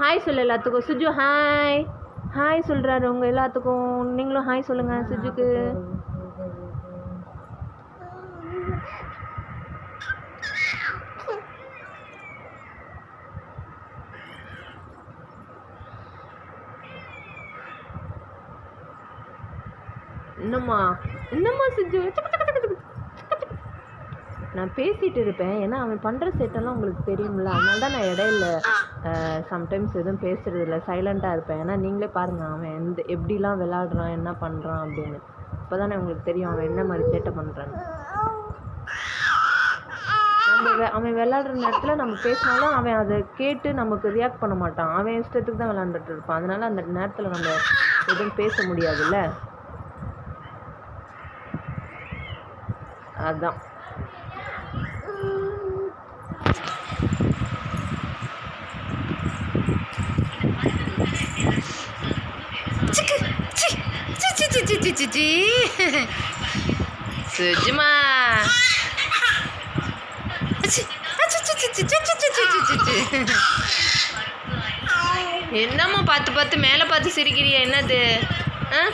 Hi சொல்லு எல்லாத்துக்கும். சுஜு hi hi சொல்கிறாரு உங்கள் எல்லாத்துக்கும். நீங்களும் ஹாய் சொல்லுங்கள் சுஜுக்கு. என்னம்மா? என்னம்மா சுஜு? நான் பேசிட்டு இருப்பேன். ஏன்னா அவன் பண்ணுற சேட்டெல்லாம் உங்களுக்கு தெரியும்ல. அதனால தான் நான் இடையில சம்டைம்ஸ் எதுவும் பேசுறது இல்லை. சைலண்ட்டாக இருப்பேன். ஏன்னா நீங்களே பாருங்க அவன் எந்த எப்படிலாம் விளாடுறான் என்ன பண்ணுறான் அப்படின்னு. இப்போ தானே உங்களுக்கு தெரியும் அவன் என்ன மாதிரி சேட்டை பண்ணுறான்னு நம்ம அவன் விளாடுற நேரத்தில் நம்ம பேசினாலும் அவன் அதை கேட்டு நமக்கு ரியாக்ட் பண்ண மாட்டான். அவன் இஷ்டத்துக்கு தான் விளாண்டுட்டு இருப்பான். அதனால அந்த நேரத்தில் நம்ம எதுவும் பேச முடியாதுல்ல? அதான். சிச்சிச்சிச்சிச்சி சுஜிமா என்னம்மா பார்த்து பார்த்து மேலே பார்த்து சிரிக்கிறியா என்னது? ஆ